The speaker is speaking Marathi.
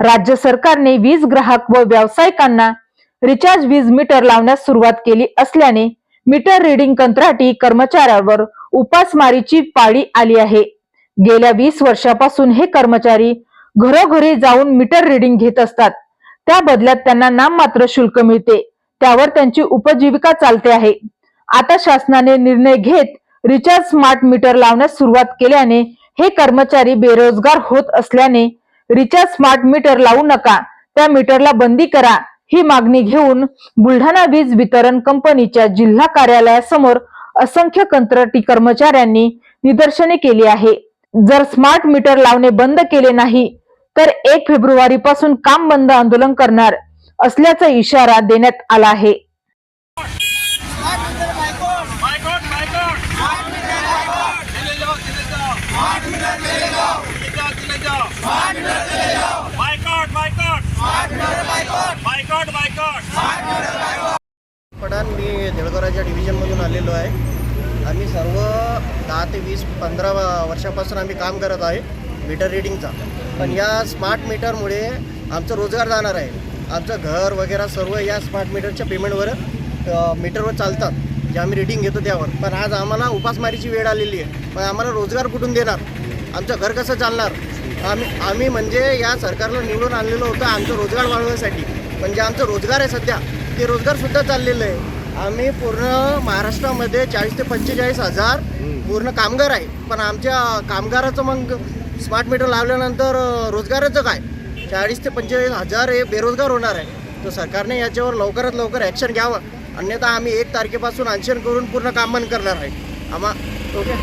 राज्य सरकारने वीज ग्राहक व व्यावसायिकांना रिचार्ज वीज मीटर लावण्यास सुरुवात केली असल्याने मीटर रिडिंग कंत्राटी कर्मचाऱ्यावर उपासमारीची पाळी आली आहे. गेल्या वीस वर्षापासून हे कर्मचारी घरोघरी जाऊन मीटर रिडिंग घेत असतात. त्या बदल्यात त्यांना नाममात्र शुल्क मिळते. त्यावर त्यांची उपजीविका चालते आहे. आता शासनाने निर्णय घेत रिचार्ज स्मार्ट मीटर लावण्यास सुरुवात केल्याने हे कर्मचारी बेरोजगार होत असल्याने रिचार्ज स्मार्ट मीटर लावू नका. त्या मीटरला बंदी करा. ही मागणी घेऊन बुलढाणा वीज वितरण कंपनीच्या जिल्हा कार्यालयासमोर असंख्य कंत्राटी कर्मचाऱ्यांनी निदर्शने केली आहे. जर स्मार्ट मीटर लावणे बंद केले नाही तर एक फेब्रुवारी पासून काम बंद आंदोलन करणार असल्याचा इशारा देण्यात आला आहे. बायकॉट बायकॉट पठाण मी देळगोराच्या डिव्हिजनमधून आलेलो आहे. आम्ही सर्व दहा ते वीस पंधरा वर्षापासून आम्ही काम करत आहे मीटर रिडिंगचा पण या स्मार्ट मीटरमुळे आमचं रोजगार जाणार आहे. आमचं घर वगैरे सर्व या स्मार्ट मीटरच्या पेमेंटवर मीटरवर चालतात. जे आम्ही रिडिंग घेतो त्यावर. पण आज आम्हाला उपासमारीची वेळ आलेली आहे. पण आम्हाला रोजगार कुठून देणार? आमचं घर कसं चालणार? आम्ही आम्ही म्हणजे या सरकारला निवडून आणलेलो होतं आमचं रोजगार वाढवण्यासाठी. पण जे आमचं रोजगार आहे सध्या. ते रोजगारसुद्धा चाललेलं आहे. आम्ही पूर्ण महाराष्ट्रामध्ये चाळीस ते पंचेचाळीस हजार पूर्ण कामगार आहे. पण आमच्या कामगाराचं मग स्मार्ट मीटर लावल्यानंतर रोजगाराचं काय? चाळीस ते पंचेचाळीस हजार हे बेरोजगार होणार आहे. तर सरकारने याच्यावर लवकरात लवकर ॲक्शन घ्यावं. अन्यथा आम्ही एक तारखेपासून अनशन करून पूर्ण काम बंद करणार आहे. आम्हा ओके.